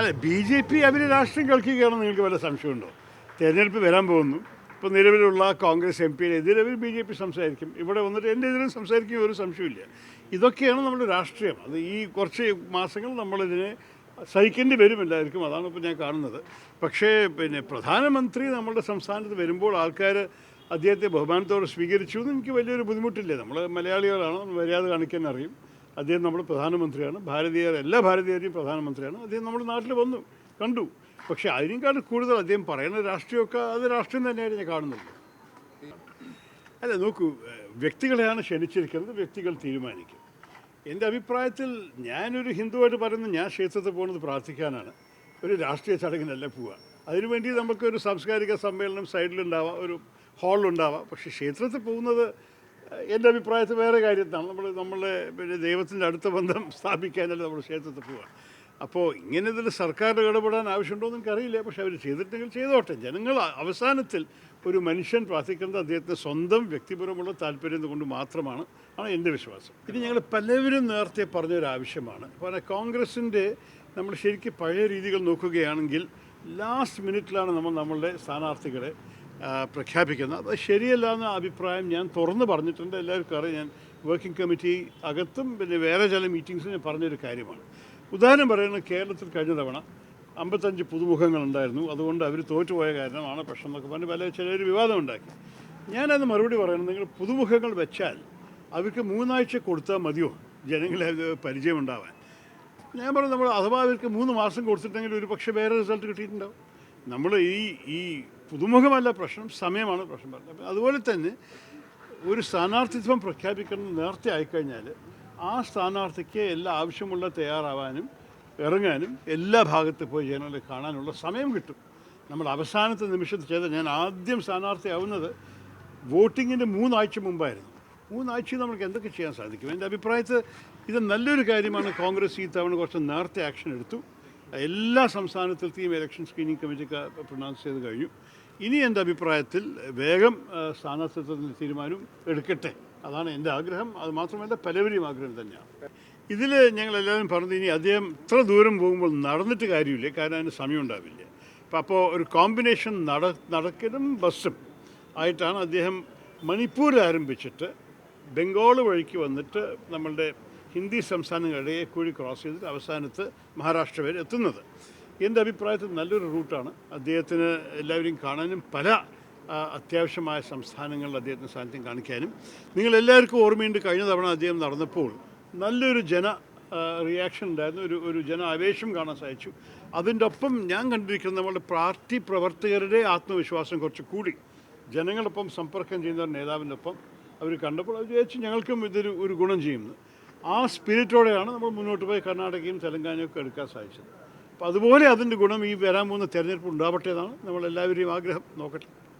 അല്ല B J P അവർ രാഷ്ട്രീയം കളിക്കുകയാണെന്ന് നിങ്ങൾക്ക് വല്ല സംശയമുണ്ടോ? തെരഞ്ഞെടുപ്പ് വരാൻ പോകുന്നു. ഇപ്പോൾ നിലവിലുള്ള കോൺഗ്രസ് എം പിയുടെ എതിരെ ബി ജെ പി സംസാരിക്കും. ഇവിടെ വന്നിട്ട് എന്റെ എതിരും സംസാരിക്കും ഒരു സംശയമില്ല ഇതൊക്കെയാണ് നമ്മുടെ രാഷ്ട്രീയം. അത് ഈ കുറച്ച് മാസങ്ങൾ നമ്മളിതിനെ സഹിക്കേണ്ടി വരും എല്ലാവർക്കും അതാണ് ഇപ്പോൾ ഞാൻ കാണുന്നത്. പക്ഷേ പിന്നെ പ്രധാനമന്ത്രി നമ്മുടെ സംസ്ഥാനത്ത് വരുമ്പോൾ ആൾക്കാർ അദ്ദേഹത്തെ ബഹുമാനത്തോടെ സ്വീകരിച്ചു എന്ന് എനിക്ക് വലിയൊരു ബുദ്ധിമുട്ടില്ല. നമ്മൾ മലയാളികളാണ്. മര്യാദ കാണിക്കാൻ അറിയും. അദ്ദേഹം നമ്മുടെ പ്രധാനമന്ത്രിയാണ്. ഭാരതീയർ എല്ലാ ഭാരതീയരെയും പ്രധാനമന്ത്രിയാണ്. അദ്ദേഹം നമ്മുടെ നാട്ടിൽ വന്നു കണ്ടു. പക്ഷേ അതിനേക്കാൾ കൂടുതൽ അദ്ദേഹം പറയുന്ന രാഷ്ട്രീയമൊക്കെ അത് രാഷ്ട്രീയം തന്നെയാണ് ഞാൻ കാണുന്നത്. അല്ല നോക്കൂ വ്യക്തികളെയാണ് ക്ഷണിച്ചിരിക്കുന്നത് വ്യക്തികൾ തീരുമാനിക്കും. എന്റെ അഭിപ്രായത്തിൽ ഞാനൊരു ഹിന്ദുവായിട്ട് പറയുന്നത് ഞാൻ ക്ഷേത്രത്തിൽ പോകുന്നത് പ്രാർത്ഥിക്കാനാണ്. ഒരു രാഷ്ട്രീയ ചടങ്ങിനല്ല പോവുക. അതിനുവേണ്ടി നമുക്കൊരു സാംസ്കാരിക സമ്മേളനം സൈഡിലുണ്ടാവാം ഒരു ഹാളിലുണ്ടാവാം പക്ഷേ ക്ഷേത്രത്തിൽ പോകുന്നത് എന്റെ അഭിപ്രായത്തിൽ വേറെ കാര്യത്താണ് നമ്മൾ നമ്മളെ പിന്നെ ദൈവത്തിന്റെ അടുത്ത ബന്ധം സ്ഥാപിക്കാനല്ല നമ്മൾ ക്ഷേത്രത്തിൽ പോവുക. അപ്പോൾ ഇങ്ങനെ ഇതിൽ സർക്കാരിന്റെ ഇടപെടാൻ ആവശ്യമുണ്ടോ എന്ന് എനിക്കറിയില്ല. പക്ഷേ അവർ ചെയ്തിട്ടെങ്കിൽ ചെയ്തോട്ടെ. ജനങ്ങൾ അവസാനത്തിൽ ഒരു മനുഷ്യൻ പ്രാർത്ഥിക്കുന്നത് അദ്ദേഹത്തിന് സ്വന്തം വ്യക്തിപരമുള്ള താല്പര്യം കൊണ്ട് മാത്രമാണ് ആണ് എന്റെ വിശ്വാസം. ഇനി ഞങ്ങൾ പലവരും നേരത്തെ പറഞ്ഞൊരു ആവശ്യമാണ്. കാരണം കോൺഗ്രസിന്റെ നമ്മൾ ശരിക്കും പഴയ രീതികൾ നോക്കുകയാണെങ്കിൽ ലാസ്റ്റ് മിനിറ്റിലാണ് നമ്മൾ നമ്മളുടെ സ്ഥാനാർത്ഥികളെ പ്രഖ്യാപിക്കുന്നത് അത് ശരിയല്ല എന്ന അഭിപ്രായം ഞാൻ തുറന്ന് പറഞ്ഞിട്ടുണ്ട്. എല്ലാവർക്കും അറിയാം. ഞാൻ വർക്കിംഗ് കമ്മിറ്റി അകത്തും പിന്നെ വേറെ ചില മീറ്റിങ്സിൽ ഞാൻ പറഞ്ഞൊരു കാര്യമാണ്. ഉദാഹരണം പറയുന്നത് കേരളത്തിൽ കഴിഞ്ഞ തവണ അമ്പത്തഞ്ച് പുതുമുഖങ്ങളുണ്ടായിരുന്നു. അതുകൊണ്ട് അവർ തോറ്റുപോയ കാരണമാണ് പ്രശ്നം എന്നൊക്കെ പറഞ്ഞ് പല ചിലർ വിവാദം ഉണ്ടാക്കി. ഞാനത് മറുപടി പറയുന്നത് നിങ്ങൾ പുതുമുഖങ്ങൾ വെച്ചാൽ അവർക്ക് മൂന്നാഴ്ച കൊടുത്താൽ മതിയോ? ജനങ്ങളെ പരിചയമുണ്ടാവാൻ. ഞാൻ പറഞ്ഞു നമ്മൾ അഥവാ അവർക്ക് മൂന്ന് മാസം കൊടുത്തിട്ടെങ്കിൽ ഒരു പക്ഷേ വേറെ റിസൾട്ട് കിട്ടിയിട്ടുണ്ടാവും. നമ്മൾ ഈ ഈ പുതുമുഖമല്ല പ്രശ്നം സമയമാണ് പ്രശ്നം. പറഞ്ഞത് അതുപോലെ തന്നെ ഒരു സ്ഥാനാർത്ഥിത്വം പ്രഖ്യാപിക്കണം നേരത്തെ ആയിക്കഴിഞ്ഞാൽ ആ സ്ഥാനാർത്ഥിക്ക് എല്ലാ ആവശ്യമുള്ള തയ്യാറാവാനും ഇറങ്ങാനും എല്ലാ ഭാഗത്ത് പോയി ജനങ്ങളെ കാണാനുള്ള സമയം കിട്ടും. നമ്മൾ അവസാനത്തെ നിമിഷത്തിൽ ചെയ്ത ഞാൻ ആദ്യം സ്ഥാനാർത്ഥിയാവുന്നത് വോട്ടിങ്ങിന്റെ മൂന്നാഴ്ച മുമ്പായിരുന്നു. മൂന്നാഴ്ച നമുക്ക് എന്തൊക്കെ ചെയ്യാൻ സാധിക്കും? എന്റെ അഭിപ്രായത്തിൽ ഇത് നല്ലൊരു കാര്യമാണ്. കോൺഗ്രസ് ഈ തവണ കുറച്ച് നേരത്തെ ആക്ഷൻ എടുത്തു. എല്ലാ സംസ്ഥാനത്തിലത്തെയും ഇലക്ഷൻ സ്ക്രീനിങ് കമ്മിറ്റിക്ക് പ്രൊണൗൺസ് ചെയ്ത് കഴിഞ്ഞു. ഇനി എന്റെ അഭിപ്രായത്തിൽ വേഗം സ്ഥാനാർത്ഥിത്വത്തിന് തീരുമാനം എടുക്കട്ടെ. അതാണ് എന്റെ ആഗ്രഹം. അത് മാത്രമല്ല പലവരെയും ആഗ്രഹം തന്നെയാണ്. ഇതിൽ ഞങ്ങളെല്ലാവരും പറഞ്ഞു ഇനി അദ്ദേഹം ഇത്ര ദൂരം പോകുമ്പോൾ നടന്നിട്ട് കാര്യമില്ല. കാരണം അതിന് സമയം ഉണ്ടാവില്ല അപ്പം അപ്പോൾ ഒരു കോമ്പിനേഷൻ നട നടക്കലും ബസ്സും ആയിട്ടാണ് അദ്ദേഹം മണിപ്പൂരിൽ ആരംഭിച്ചിട്ട് ബംഗാൾ വഴിക്ക് വന്നിട്ട് നമ്മളുടെ ഹിന്ദി സംസ്ഥാനങ്ങളുടെ കൂടി ക്രോസ് ചെയ്തിട്ട് അവസാനത്ത് മഹാരാഷ്ട്ര വരെ എത്തുന്നത്. എന്റെ അഭിപ്രായത്തിൽ നല്ലൊരു റൂട്ടാണ് അദ്ദേഹത്തിന് എല്ലാവരെയും കാണാനും പല അത്യാവശ്യമായ സംസ്ഥാനങ്ങളിൽ അദ്ദേഹത്തിന് സാന്നിധ്യം കാണിക്കാനും. നിങ്ങൾ എല്ലാവർക്കും ഓർമ്മയുണ്ട് കഴിഞ്ഞ തവണ അദ്ദേഹം നടന്നപ്പോൾ നല്ലൊരു ജന റിയാക്ഷൻ ഉണ്ടായിരുന്നു. ഒരു ഒരു ജന ആവേശം കാണാൻ സാധിച്ചു. അതിന്റെ ഒപ്പം ഞാൻ കണ്ടിരിക്കുന്ന നമ്മുടെ പാർട്ടി പ്രവർത്തകരുടെ ആത്മവിശ്വാസം കുറച്ച് കൂടി. ജനങ്ങളൊപ്പം സമ്പർക്കം ചെയ്യുന്ന നേതാവിന്റെ ഒപ്പം അവർ കണ്ടപ്പോൾ അവർ വിചാരിച്ചു ഞങ്ങൾക്കും ഇതൊരു ഒരു ഗുണം ചെയ്യുമെന്ന് ആ സ്പിരിറ്റോടെയാണ് നമ്മൾ മുന്നോട്ട് പോയി കർണാടകയും തെലങ്കാനയും ഒക്കെ എടുക്കാൻ സാധിച്ചത്. അപ്പോൾ അതുപോലെ അതിന്റെ ഗുണം ഈ വരാൻ പോകുന്ന തിരഞ്ഞെടുപ്പ് ഉണ്ടാവട്ടെ എന്നാണ് നമ്മളെല്ലാവരെയും ആഗ്രഹം. നോക്കട്ടെ.